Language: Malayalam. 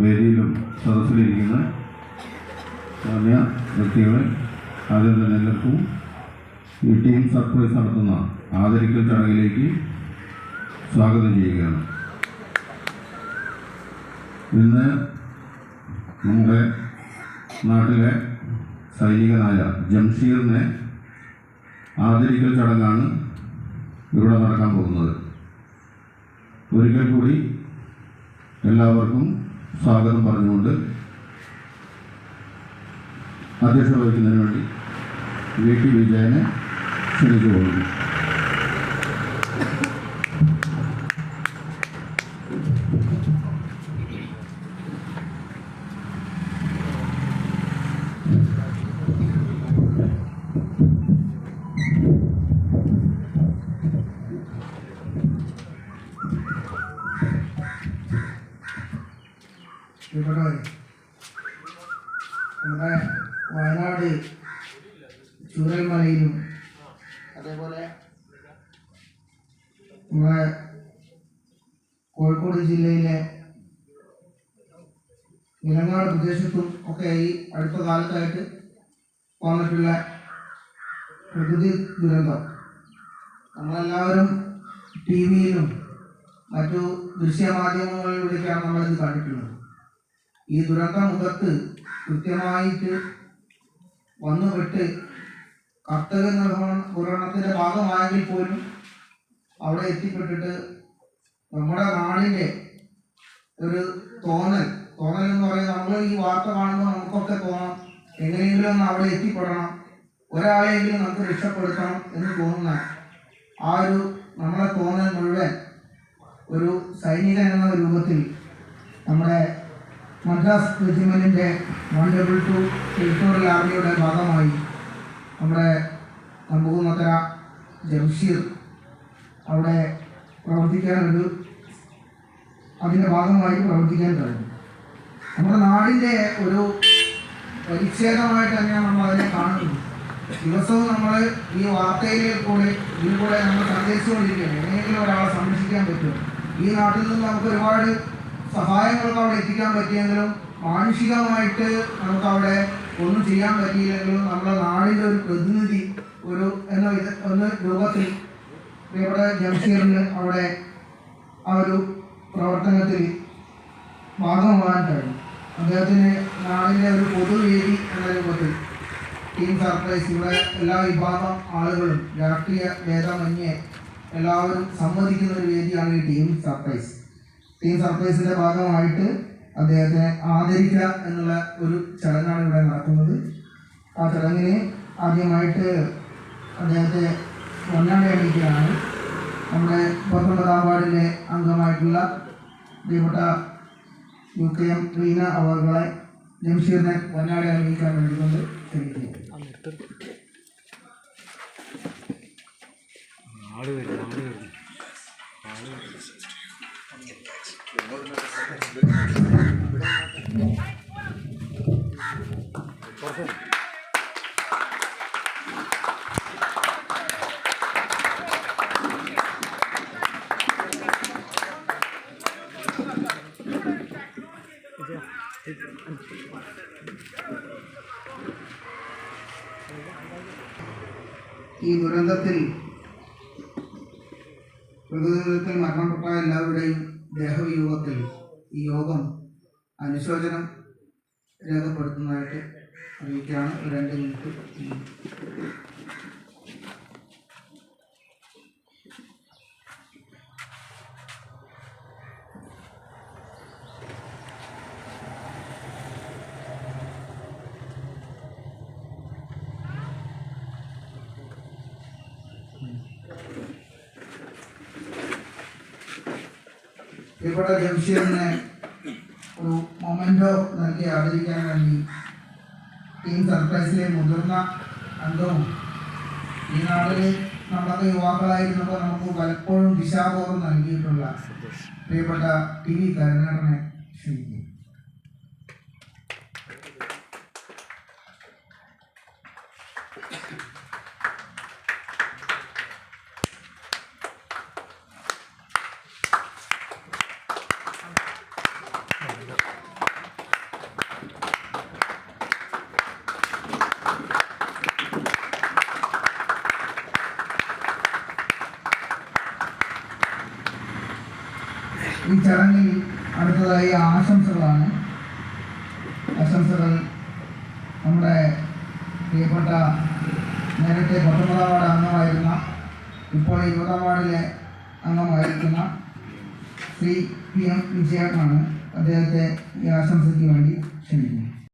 വേദിയിലും സദസ്സിലിരിക്കുന്ന മാന്യ വ്യക്തികളെ ആദ്യം തന്നെ എല്ലാവർക്കും ഈ ടീം സർപ്രൈസ് നടത്തുന്ന ആദരിക്കൽ ചടങ്ങിലേക്ക് സ്വാഗതം ചെയ്യുകയാണ്. ഇന്ന് നമ്മുടെ നാട്ടിലെ സൈനികനായ ജംഷീറിനെ ആദരിക്കൽ ചടങ്ങാണ് ഇവിടെ നടക്കാൻ പോകുന്നത്. ഒരിക്കൽ കൂടി എല്ലാവർക്കും സ്വാഗതം പറഞ്ഞുകൊണ്ട് അധ്യക്ഷത വഹിക്കുന്നതിന് വേണ്ടി വി ടി വിജയനെ ക്ഷണിച്ചു പോകുന്നു പ്രിയപ്പെട്ടവരെ നമ്മുടെ വയനാട് ചൂരൽമലയിലും അതേപോലെ നമ്മുടെ കോഴിക്കോട് ജില്ലയിലെ നിലങ്ങാട് പ്രദേശത്തും ഒക്കെ ഈ അടുത്ത കാലത്തായിട്ട് വന്നിട്ടുള്ള പ്രകൃതി ദുരന്തം. നമ്മളെല്ലാവരും ടി വിയിലും മറ്റു ദൃശ്യമാധ്യമങ്ങളിലൂടെയൊക്കെയാണ് നമ്മളിത് കണ്ടിട്ടുള്ളത്. ഈ ദുരന്ത മുഖത്ത് കൃത്യമായിട്ട് വന്നുപെട്ട് കർത്തക നിർവഹണ നിർവഹണത്തിന്റെ ഭാഗമായെങ്കിൽ പോലും അവിടെ എത്തിപ്പെട്ടിട്ട് നമ്മുടെ നാടിന്റെ ഒരു തോന്നൽ തോന്നൽ എന്ന് പറയുന്നത് നമ്മൾ ഈ വാർത്ത കാണുമ്പോൾ നമുക്കൊക്കെ തോന്നാം എങ്ങനെയെങ്കിലും ഒന്ന് അവിടെ എത്തിപ്പെടണം ഒരാളെയെങ്കിലും നമുക്ക് രക്ഷപ്പെടുത്തണം എന്ന് തോന്നുന്ന ആ ഒരു നമ്മളെ തോന്നൽ മുഴുവൻ ഒരു സൈനികൻ എന്ന രൂപത്തിൽ നമ്മുടെ മദ്രാസ് റെജിമെന്റിന്റെ വൺ ഡബിൾ ടു ടെറിട്ടോറിയൽ ആർമിയുടെ ഭാഗമായി നമ്മുടെ നമ്പൂന്നത്തര ജംഷീർ അവിടെ പ്രവർത്തിക്കാനൊരു അതിന്റെ ഭാഗമായി പ്രവർത്തിക്കാൻ കഴിഞ്ഞു. നമ്മുടെ നാടിന്റെ ഒരു പരിച്ഛേദമായിട്ട് തന്നെയാണ് നമ്മൾ അതിനെ കാണുന്നത്. ദിവസവും നമ്മൾ ഈ വാർത്തയിലെ കൂടെ ഇതിൽ കൂടെ നമ്മൾ സന്ദേശിച്ചുകൊണ്ടിരിക്കുകയാണ്. എങ്ങനെയെങ്കിലും ഒരാളെ സംരക്ഷിക്കാൻ പറ്റും ഈ നാട്ടിൽ നിന്ന് നമുക്ക് ഒരുപാട് സഹായങ്ങളൊക്കെ അവിടെ എത്തിക്കാൻ പറ്റിയെങ്കിലും മാനുഷികമായിട്ട് നമുക്ക് അവിടെ ഒന്നും ചെയ്യാൻ പറ്റിയില്ലെങ്കിലും നമ്മുടെ നാടിന്റെ ഒരു പ്രതിനിധി ഒരു എന്ന ഒന്ന് രൂപത്തിൽ ഇവിടെ ജംഷീറിന് അവിടെ ആ ഒരു പ്രവർത്തനത്തിൽ ഭാഗമാകാൻ കഴിഞ്ഞു. അദ്ദേഹത്തിന് നാടിന്റെ ഒരു പൊതുവേദി എന്ന രൂപത്തിൽ ടീം സർപ്രൈസ് ഇവിടെ എല്ലാ വിഭാഗം ആളുകളും രാഷ്ട്രീയ ഭേദമന്യേ എല്ലാവരും സമ്മതിക്കുന്ന ഒരു വേദിയാണ് ഈ ടീം സർപ്രൈസ്. ടീം സർപ്രൈസിന്റെ ഭാഗമായിട്ട് അദ്ദേഹത്തിനെ ആദരിക്കുക എന്നുള്ള ഒരു ചടങ്ങാണ് ഇവിടെ നടക്കുന്നത്. ആ ചടങ്ങിന് ആദ്യമായിട്ട് അദ്ദേഹത്തെ പൊന്നാടി അണിയിക്കുകയാണ് നമ്മുടെ പത്തൊമ്പതാം വാർഡിലെ അംഗമായിട്ടുള്ള പ്രിയപ്പെട്ട യു കെ എം റീന അവർകളെ ജംഷീറിനെ പൊന്നാടി അണിയിക്കാൻ വേണ്ടിക്കൊണ്ട് ക്ഷണിക്കുന്നു ആൾ വരുന്നു ആൾ വരുന്നു ഈ ദുരന്തത്തിൽ പ്രകൃതിദുരന്തത്തിൽ മരണപ്പെട്ട എല്ലാവരുടെയും ദേഹവിയോഗത്തിൽ ഈ യോഗം അനുശോചനം രേഖപ്പെടുത്തുന്നതായിട്ട് അറിയിക്കുകയാണ്. രണ്ട് മിനിറ്റ്. പ്രിയപ്പെട്ട ജംഷീറിന് ഒരു മൊമെന്റോ നൽകി ആദരിക്കാൻ വേണ്ടി ടീം സർപ്രൈസിലെ മുതിർന്ന അംഗവും ഈ നാട്ടിൽ നമ്മളൊക്കെ യുവാക്കളായിരുന്നപ്പോൾ നമുക്ക് പലപ്പോഴും ദിശാബോധം നൽകിയിട്ടുള്ള പ്രിയപ്പെട്ട ടി വി കരുണാടനെ ക്ഷണിക്കുന്നു. ഈ ചടങ്ങിൽ അടുത്തതായി ആശംസകളാണ്. ആശംസകൾ നമ്മുടെ പ്രിയപ്പെട്ട നേരത്തെ പത്തൊമ്പതാം വാർഡ് അംഗമായിരുന്ന ഇപ്പോൾ ഇരുപതാം വാർഡിലെ അംഗമായിരിക്കുന്ന ശ്രീ പി എം വിജയനാണ്. അദ്ദേഹത്തെ ഈ ആശംസയ്ക്ക് വേണ്ടി ക്ഷണിക്കുന്നു.